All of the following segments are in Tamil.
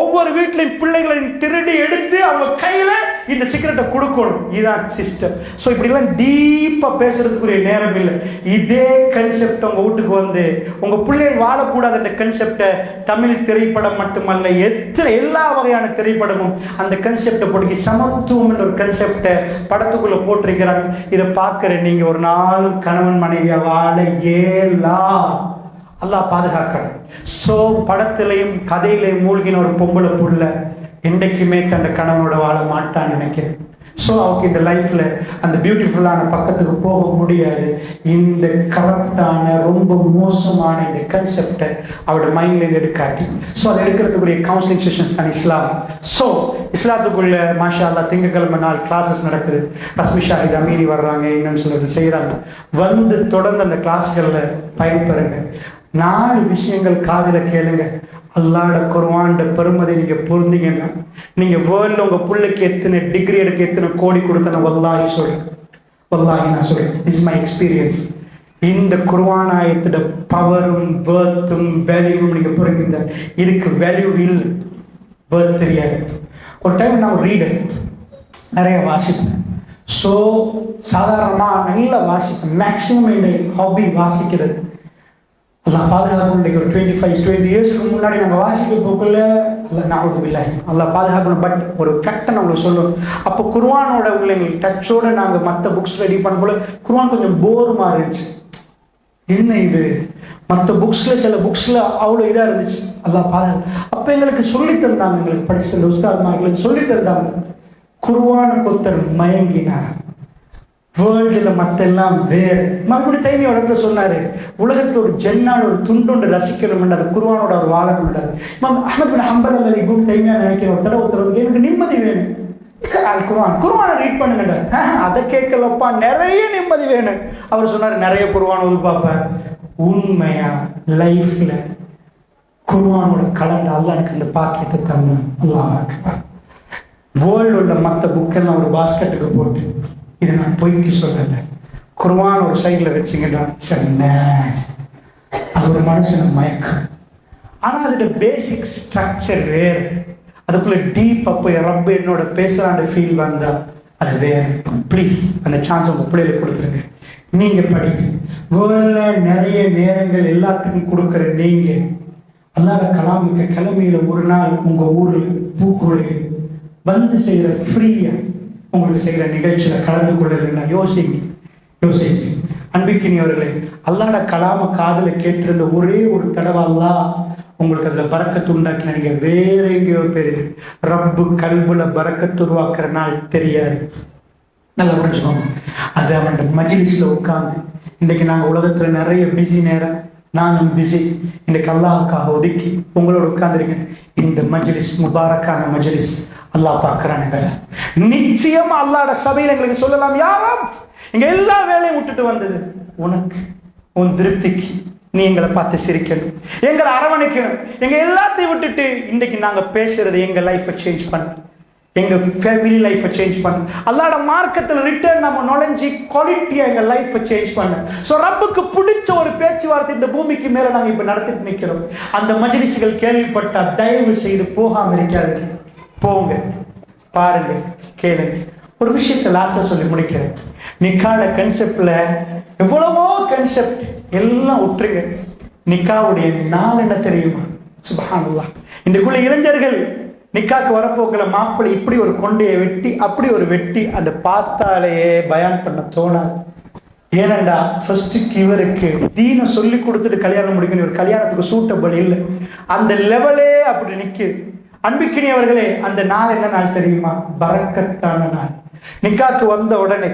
ஒவ்வொரு வீட்லையும் பிள்ளைகளையும் திருடி எடுத்து அவங்க கையில இந்த சீக்கிரட்டை கொடுக்கணும். இதுதான் சிஸ்டம் ஸோ இப்படிலாம் டீப்பாக பேசுறதுக்குரிய நேரம் இல்லை. இதே கன்செப்ட் உங்க வீட்டுக்கு வந்து உங்க பிள்ளைகள் வாழக்கூடாது என்ற கன்செப்டை தமிழ் திரைப்படம் மட்டுமல்ல எத்தனை எல்லா வகையான திரைப்படமும் அந்த கன்செப்டை போட்டு சமத்துவம் என்ற ஒரு கன்செப்டை படத்துக்குள்ள போட்டிருக்கிறாங்க. இதை பார்க்குற நீங்கள் ஒரு நாள் கணவன் மனைவியாக வாழ ஏலா அல்லாஹ் பாதுகாக்கணும். ஸோ படத்திலையும் கதையிலையும் மூழ்கின ஒரு பொம்பளை புள்ள என்றைக்குமே தன் கணவனோட வாழ மாட்டான்னு நினைக்கிறேன். ஸோ அவருக்கு இந்த லைஃப்ல அந்த பியூட்டிஃபுல்லான பக்கத்துக்கு போக முடியாது. இந்த கரப்டான ரொம்ப மோசமான இந்த கன்செப்டை அவரோட மைண்ட்லேருந்து எடுக்காட்டி. ஸோ அதை எடுக்கிறதுக்குரிய கவுன்சிலிங் செஷன்ஸ் தான் இஸ்லாம். ஸோ இஸ்லாத்துக்குள்ள மாஷா அல்லா திங்கக்கிழமை நாள் கிளாஸஸ் நடக்குது. ரஸ்மி ஷாஹித் அமீரி வர்றாங்க என்னன்னு சொல்லுறது செய்கிறாங்க வந்து தொடர்ந்து அந்த கிளாஸ்களில் பயன்பெறுங்க. நாலு விஷயங்கள் காதில் கேளுங்க. அல்லாட குர்வான்ட பெருமதை நீங்கள் புரிந்தீங்கன்னா நீங்கள் வேர்ல்டில் உங்கள் பிள்ளைக்கு எத்தனை டிகிரி எடுக்க எத்தனை கோடி கொடுத்தன வல்லாகி சொல்கிறேன் வல்லாகி நான் சொல்கிறேன் இஸ் மை எக்ஸ்பீரியன்ஸ் இந்த குருவானாயத்தோட பவரும் பேர்த்தும் வேல்யூவும் நீங்கள் புரிஞ்சுங்க இதுக்கு வேல்யூ இல்லை. பேர்த் தெரியாது. ஒரு டைம் நான் ரீடர் நிறைய வாசிப்பேன். ஸோ சாதாரணமாக நல்லா வாசிப்பேன். மேக்ஸிமம் என்னுடைய ஹாபி வாசிக்கிறது. அல்லாஹ் பாதுகாப்பு இன்றைக்கு ஒரு டுவெண்ட்டி ஃபைவ் டுவெண்ட்டி இயர்ஸ்க்கு முன்னாடி நாங்கள் வாசிக்க போக்குள்ள அல்ல நாகூது இல்லை அல்லாஹ் பாதுகாக்கணும். பட் ஒரு ஃபேக்டை நான் உங்களுக்கு சொல்லணும். அப்போ குர்வானோட உள்ள எங்களுக்கு டச்சோட நாங்கள் மற்ற புக்ஸ் ரெடி பண்ண போல குர்வான் கொஞ்சம் போருமா இருந்துச்சு. என்ன இது? மற்ற புக்ஸில் சில புக்ஸில் அவ்வளோ இதாக இருந்துச்சு. அல்லாஹ் பாதுகா அப்போ எங்களுக்கு சொல்லி தந்தாங்க. எங்களுக்கு படிச்ச இந்த உஸ்தாத்மார்களுக்கு சொல்லி தந்தாங்க. குர்வானுக்கு கொத்தர் மயங்கினார். வேர்ல்டில் மற்றெல்லாம் வேறு. மறுபடியும் தைமிய இடத்துல சொன்னார் உலகத்தில் ஒரு ஜென்னாடு ஒரு துண்டுண்டு ரசிக்கணும் அது குருவானோட ஒரு வாழணுன்றார் இமாம் அஹமத் பின் ஹம்பல் அல்லது குரு நினைக்கிற ஒரு தடவை ஒருத்தர் வந்து எனக்கு நிம்மதி வேணும். குருவான் குருவானை ரீட் பண்ணுங்க அதை கேட்கலப்பா நிறைய நிம்மதி வேணும். அவர் சொன்னார் நிறைய குர்ஆன் வந்து பார்ப்பேன் உண்மையா லைஃப்ல குருவானோட கலந்து அல்ல எனக்கு இந்த பாக்கியத்தை தந்தான். அல்லாஹ் வேர்ல்டு உள்ள மற்ற புக்கெல்லாம் ஒரு பாஸ்கெட்டுக்கு போட்டு இதை நான் பொய்க்கு சொல்லலை குருவான் ஒரு சைடில் வச்சிங்கன்னா சன்னாஸ் அது ஒரு மனுஷனை மயக்கம். ஆனால் அதோட பேசிக் ஸ்ட்ரக்சர் வேறு. அதுக்குள்ள டீப் அப்போ ரப்ப என்னோட பேசுகிறான்ற ஃபீல் வந்தால் அது வேறு. ப்ளீஸ் அந்த சான்ஸ் உங்கள் பிள்ளைகளுக்கு கொடுத்துருங்க. நீங்கள் படிங்க. வேர்ல்டில் நிறைய நேரங்கள் எல்லாத்துக்கும் கொடுக்குற நீங்கள் அல்லாத கலாமிக்க கிழமையில ஒரு நாள் உங்கள் ஊரில் பூக்குழு வந்து செய்கிற ஃப்ரீயாக உங்களுக்கு செய்யற நிகழ்ச்சியில கலந்து கொள்ளலைன்னா யோசிங்க யோசிங்க அன்பிக்கினி அவர்களே அல்லாட கலாம காதல கேட்டிருந்த ஒரே ஒரு தடவை அல்லாஹ் உங்களுக்கு அதுல பறக்கத்து உண்டாக்கின. நீங்க வேற எங்கேயோ பேரு ரப்பு கல்புல பறக்கத்து உருவாக்குற நாள் தெரியாது. நல்லா புரிஞ்சுக்கோங்க அது அவனோட மஜ்லிஸ்ல உட்கார்ந்து இன்னைக்கு நாங்கள் உலகத்துல நிறைய பிஸி நேரம். நானும் பிஸி இன்னைக்கு அல்லாவுக்காக ஒதுக்கி உங்களோட உட்காந்துருக்கேன் இந்த மஜ்லிஸ் முபாரக்கான மஜ்லிஸ். அல்லாஹ் பார்க்குறானுங்க நிச்சயமா அல்லாட சபையில் எங்களுக்கு சொல்லலாம் யாரும் இங்க எல்லா வேலையும் விட்டுட்டு வந்தது. உனக்கு உன் திருப்திக்கு நீ எங்களை பார்த்து சிரிக்கணும். எங்களை அரவணைக்கணும். எங்க எல்லாத்தையும் விட்டுட்டு இன்னைக்கு நாங்க பேசுறது எங்க லைஃப்பை சேஞ்ச் பண்ணணும். எங்கள் ஃபேமிலி லைஃப்பை சேஞ்ச் பண்ண. அல்லாட மார்க்கத்தில் ரிட்டர்ன் நம்ம நுழைஞ்சி குவாலிட்டியாக எங்கள் லைஃப்பை சேஞ்ச் பண்ண. ஸோ ரப்புக்கு பிடிச்ச ஒரு பேச்சுவார்த்தை இந்த பூமிக்கு மேலே நாங்கள் இப்போ நடத்திட்டு நிற்கிறோம் அந்த மஜிலிசுகள் கேள்விப்பட்டால் தயவு செய்து போகாமல் இருக்காது போங்க. பாருங்க. கேளுங்க. ஒரு விஷயத்தை லாஸ்ட்டாக சொல்லி முடிக்கிறேன். நிக்காட கன்செப்டில் எவ்வளவோ கன்செப்ட் எல்லாம் விட்டுருங்க நிக்காவுடைய நாள் என்ன தெரியுமா? சுபஹானல்லாஹ். இன்றைக்குள்ள இளைஞர்கள் நிக்காக்கு வரப்போக்கில் மாப்பிள்ளை இப்படி ஒரு கொண்டையை வெட்டி அப்படி ஒரு வெட்டி அந்த பார்த்தாலேயே பயான் பண்ண தோணாது. ஏனண்டா ஃபர்ஸ்ட்டுக்கு இவருக்கு தீனை சொல்லி கொடுத்துட்டு கல்யாணம் முடிக்கணும். ஒரு கல்யாணத்துக்கு சூட்டபிள் இல்லை. அந்த லெவலே அப்படி நிற்குது அன்பிக்கினி அவர்களே அந்த நாள் என்ன நாள் தெரியுமா? பறக்கத்தான நாள். நிக்காக்கு வந்த உடனே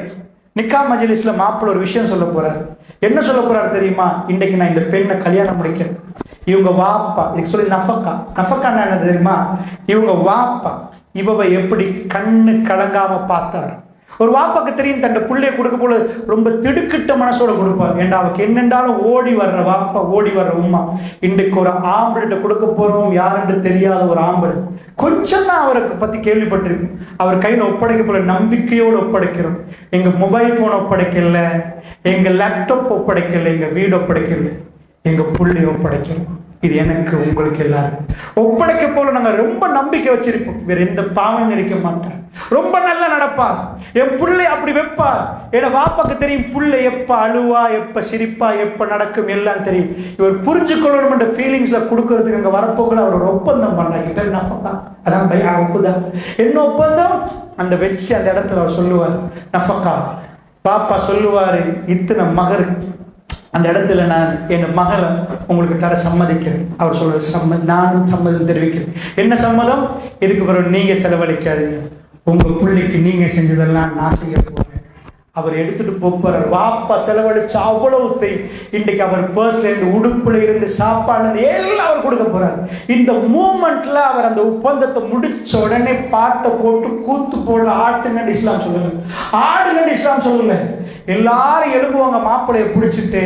நிக்கா மஜிலிஸ்ல மாப்பிள்ள ஒரு விஷயம் சொல்ல போறாரு. என்ன சொல்ல போறாரு தெரியுமா? இன்னைக்கு நான் இந்த பெண்ணை கல்யாணம் முடிக்கிறேன். இவங்க வாப்பா. இதுக்கு சொல்லி நஃபக்கா. நஃபக்கா என்ன தெரியுமா? இவங்க வாப்பா. இவவை எப்படி கண்ணு கலங்காம பார்த்தார். ஒரு வாப்பாக்கு தெரியும் தன் பிள்ளைய கொடுக்க போல ரொம்ப திடுக்கிட்ட மனசோட கொடுப்பார். ஏண்டா அவக்கு என்னென்றாலும் ஓடி வர்ற வாப்பா ஓடி வர்ற உம்மா. இன்றைக்கு ஒரு ஆம்பள்கிட்ட கொடுக்க போறோம் யாருன்னு தெரியாத ஒரு ஆம்பள். கொஞ்சம் தான் அவருக்கு பத்தி கேள்விப்பட்டிருக்கும். அவர் கையில ஒப்படைக்க போல நம்பிக்கையோடு ஒப்படைக்கிறோம். எங்க மொபைல் போன் ஒப்படைக்கல எங்க லேப்டாப் ஒப்படைக்கல எங்க வீடு ஒப்படைக்கல. எங்க புள்ளி ஒப்படைக்கிறோம் இது எனக்கு உங்களுக்கு எல்லாரும் ஒப்படைக்க போல நாங்க ரொம்ப நம்பிக்கை வச்சிருப்போம். வேற எந்த பாவம் இருக்க மாட்டேன் ரொம்ப நல்லா நடப்பா. என் புள்ளை அப்படி வைப்பா. என வாப்பாக்கு தெரியும் புள்ளை எப்ப அழுவா எப்ப சிரிப்பா எப்ப நடக்கும் எல்லாம் தெரியும். இவர் புரிஞ்சுக்கொள்ளணும் என்ற ஃபீலிங்ஸை கொடுக்கறதுக்கு அங்க வரப்போக்குள்ள அவர் ஒப்பந்தம் பண்ணாங்க பேர் நஃபக்கா அதான் பையா ஒப்புதா? என்ன ஒப்பந்தம்? அந்த வச்சு அந்த இடத்துல அவர் சொல்லுவார் நஃபக்கா. பாப்பா சொல்லுவாரு இத்தனை மகருக்கு அந்த இடத்துல நான் என் மகளை உங்களுக்கு தர சம்மதிக்கிறேன். அவர் சொல்ற சம்ம நானும் சம்மதம் தெரிவிக்கிறேன். என்ன சம்மதம்? இதுக்கு பிறகு நீங்க செலவழிக்காதீங்க. உங்க பிள்ளைக்கு நீங்க செஞ்சதெல்லாம் நான் செய்ய போறேன். அவர் எடுத்துட்டு போறார் வாப்பா செலவழிச்சு அவ்வளவு இன்றைக்கு அவர் பர்ஸ்ல இருந்து உடுப்புல இருந்து சாப்பாடுல இருந்து எல்லாம் அவர் கொடுக்க போறார். இந்த மூமெண்ட்ல அவர் அந்த ஒப்பந்தத்தை முடிச்ச உடனே பாட்டை போட்டு கூத்து போட ஆட்டுங்கன்னு இஸ்லாம் சொல்லுங்க ஆடுங்கன்னு இஸ்லாம் சொல்லுங்க எல்லாரும் எழுப்புவாங்க மாப்பிள்ளைய பிடிச்சிட்டு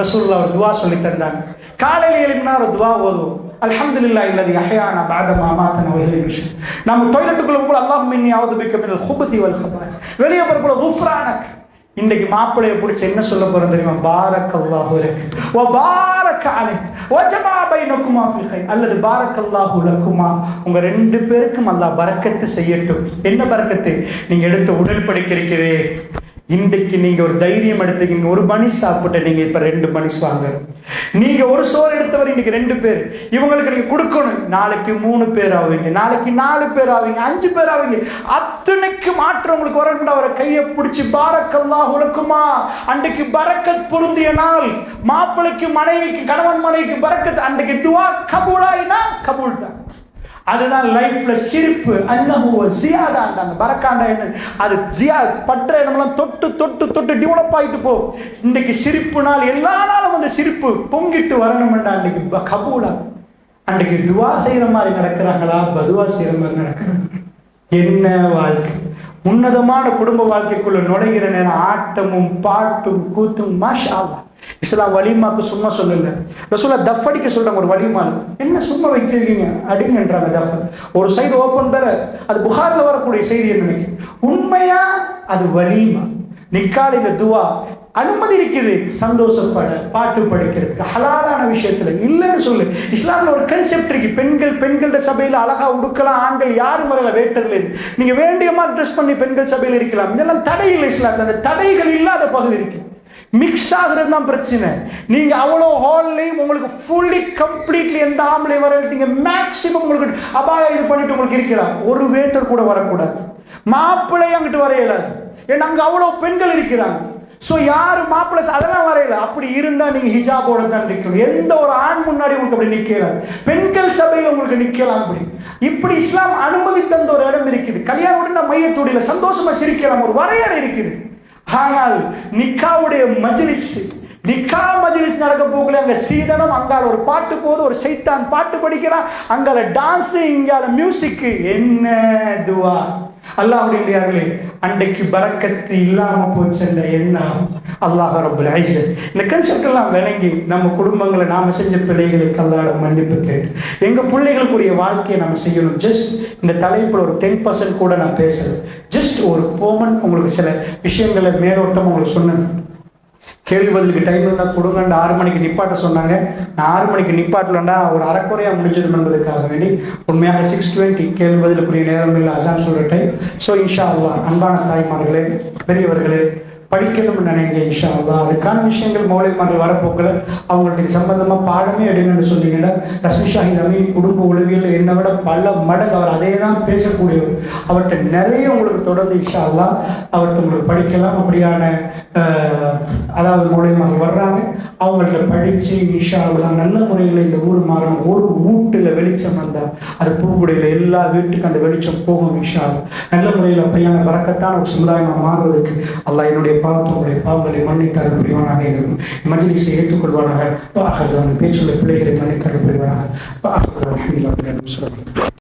ரசூல்லா அவர் துவா சொல்லி தந்தாங்க. காலையில் எழுப்பினா ஒரு துவா ஓதுவோம். அல்ஹம்துலில்லாஹ் இல்லது அஹ்யானா பாதமா மாத்தன வகையில் விஷயம் நம்ம டொய்லெட்டுக்குள்ள கூட அல்லாஹ் இன்னி அஊது பிக்க ஹுபதி வல் ஹபாய் வெளியே போறப்போ குஃப்ரானக். இன்னைக்கு மாப்பிளைய பிடிச்சி என்ன சொல்ல போறோம் தெரியுமா? பாரக் அல்லாஹு லக். வ பாரக் அலைக். வ ஜமா பைனகுமா ஃபில் ஃபில்ஹை அல்லது பாரக் அல்லாஹு லக்குமா. உங்க ரெண்டு பேருக்கும் அல்லாஹ் பரக்கத்து செய்யட்டும். என்ன பரக்கத்து? நீங்க எடுத்த உடன்படிக்கை இருக்கிறே இன்றைக்கு நீங்க ஒரு தைரியம் எடுத்துக்கீங்க ஒரு பனி சாப்பிட்ட நீங்க இப்ப ரெண்டு பனிஸ் வாங்க நீங்க ஒரு சோறு எடுத்தவர் இன்னைக்கு ரெண்டு பேர். இவங்களுக்கு நீங்க கொடுக்கணும். நாளைக்கு மூணு பேர் ஆவீங்க. நாளைக்கு நாலு பேர் ஆவீங்க. அஞ்சு பேர் ஆவீங்க. அத்தனைக்கு மாற்றம் உங்களுக்கு வரக்கூட அவரை கையை பிடிச்சி பாரக்கல்லா உலக்குமா அன்றைக்கு பரக்கத் பொருந்திய நாள். மாப்பிளைக்கு மனைவிக்கு கணவன் மனைவிக்கு பரக்கத். அன்றைக்கு துவா கபூலாயினா கபூல் தான் அதுதான் லைஃப்ல சிரிப்பு. அன்னஹு ஜியாதாண்டாங்க பரக்காண்டா என்ன? அது ஜியா பற்ற இடமெல்லாம் தொட்டு தொட்டு தொட்டு டெவலப் ஆகிட்டு போ. இன்னைக்கு சிரிப்பு நாள். எல்லா நாளும் அந்த சிரிப்பு பொங்கிட்டு வரணும்டா அன்னைக்கு. கபூலா. அன்னைக்கு துவா செய்யற மாதிரி நடக்கிறாங்களா? பதுவா செய்யற மாதிரி நடக்கிறாங்க. என்ன வாழ்க்கை? உன்னதமான குடும்ப வாழ்க்கைக்குள்ள நுழைகிற நேரம் ஆட்டமும் பாட்டும் கூத்தும் மாஷா இஸ்லாம் வலிமாக்கு சும்மா சொல்லல. ரசூலா தஃப் அடிக்க சொல்றாங்க ஒரு வலிமா என்ன சும்மா வச்சிருக்கீங்க அடிங்கன்றாங்க தஃப். ஒரு சைடு ஓப்பன் பெற அது புகார்ல வரக்கூடிய செய்தி நினைக்கிறேன் உண்மையா? அது வலிமா நிக்கால் இந்த துவா. அனுமதி இருக்குது. சந்தோஷப்பட பாட்டு படிக்கிறதுக்கு. ஹலாலான விஷயத்துல இல்லைன்னு சொல்லு. இஸ்லாமில் ஒரு கன்செப்ட் இருக்கு. பெண்கள் பெண்களோட சபையில அழகா உடுக்கலாம் ஆண்கள் யாரும் முறையில் வேட்டர்ல நீங்க வேண்டிய மாதிரி ட்ரெஸ் பண்ணி பெண்கள் சபையில இருக்கலாம். இதெல்லாம் தடை இல்லை இஸ்லாம்ல அந்த தடைகள் இல்லாத பகுதி இருக்கு. மிக்ஸ் ஆகுறது தான் பிரச்சனை. நீங்க அவ்வளோ ஹால்லையும் உங்களுக்கு ஃபுல்லி கம்ப்ளீட்லி எந்த ஆம்பளையும் வர நீங்க மேக்சிமம் உங்களுக்கு அபாயம் இது பண்ணிட்டு உங்களுக்கு இருக்கலாம். ஒரு வேட்டர் கூட வரக்கூடாது. மாப்பிள்ளை அங்கிட்டு வர இயலாது. ஏன்னா அங்க அவ்வளோ பெண்கள் இருக்கிறாங்க. ஸோ யாரு மாப்பிள்ளை அதெல்லாம் வரையல அப்படி இருந்தா நீங்க ஹிஜாபோட தான் நிற்கணும் எந்த ஒரு ஆண் முன்னாடி உங்களுக்கு அப்படி நிற்கலாம் பெண்கள் சபையில் உங்களுக்கு நிற்கலாம் அப்படி. இப்படி இஸ்லாம் அனுமதி தந்த ஒரு இடம் இருக்குது. கல்யாணம் உடனே சந்தோஷமா சிரிக்கலாம். ஒரு வரையறை இருக்குது. ஆனால் நிக்காவுடைய மஜ்லிஸ் நிக்கா மஜ்லிஸ் நடக்க போகல. அங்க சீதனம் அங்கால ஒரு பாட்டு போது ஒரு சைத்தான் பாட்டு படிக்கிறான். அங்கால டான்ஸ் இங்கால மியூசிக் என்ன துவா? அல்லாஹுடையார்களே அன்றைக்கு பறக்கத்து இல்லாம போச்சுன்ற எண்ணம் அல்லாஹ் ரபுல் இந்த கன்செப்ட் எல்லாம் விளங்கி நம்ம குடும்பங்களை நாம செஞ்ச பிள்ளைகளுக்கு அல்லாட மன்னிப்பு கேட்டு எங்க பிள்ளைகளுக்குரிய வாழ்க்கையை நம்ம செய்யணும். ஜஸ்ட் இந்த தலைப்புல ஒரு டென் பர்சன்ட் கூட நான் பேசுறேன் ஜஸ்ட் ஒரு கோமன் உங்களுக்கு சில விஷயங்களை மேலோட்டம் உங்களுக்கு சொன்னேன். கேள்வி பதிலுக்கு டைம் இருந்தால் கொடுங்கன்னு ஆறு மணிக்கு நிப்பாட்ட சொன்னாங்க. நான் ஆறு மணிக்கு நிப்பாட்டலண்டா ஒரு அரைக்குறையாக முடிஞ்சிடும் என்பதற்காக வேண்டி உண்மையாக சிக்ஸ் டுவெண்ட்டி கேள்வி பதிலுக்குரிய நேரம் இல்லை அசான் சொல்கிற டைம் ஸோ இன்ஷா அல்லா அன்பான தாய்மார்களே பெரியவர்களே படிக்கணும்னு நினைங்க இன்ஷா அதுக்கான விஷயங்கள் மௌலிமார்கள் வரப்போக்கில் அவங்களுடைய சம்பந்தமாக பாடமே எடுங்கன்னு சொன்னீங்கன்னா ரஷ்மி ஷாஹித் அமீன் குடும்ப உளவியல் என்னை விட பல மடங்கு அவர் அதே தான் பேசக்கூடியவர். அவர்கிட்ட நிறைய உங்களுக்கு தொடர்ந்து இன்ஷா அல்லாஹ் அவர்கிட்ட உங்களுக்கு படிக்கலாம். அப்படியான அதாவது மூலியமாக வர்றாங்க. அவங்கள்ட்ட படித்து இன்ஷா நல்ல முறையில் இந்த ஊர் மாறணும் ஒரு வீட்டில் வெளிச்சம் வந்தால் அது பூக்குடியில் எல்லா வீட்டுக்கும் அந்த வெளிச்சம் போகும் இன்ஷா நல்ல முறையில் அப்படியான பறக்கத்தான் ஒரு சமுதாயமாக மாறுவதற்கு அல்லா என்னுடைய பாவத்தை உங்களுடைய பாவங்களை மன்னித்தார புரிவானாக. இருக்கும் மஜ்லிஸை ஏற்றுக்கொள்வானாக வாஹர் பேச்சுள்ள பிள்ளைகளை மன்னித்தார புரிவானாக. வாஹர் அல்ஹம்துலில்லாஹி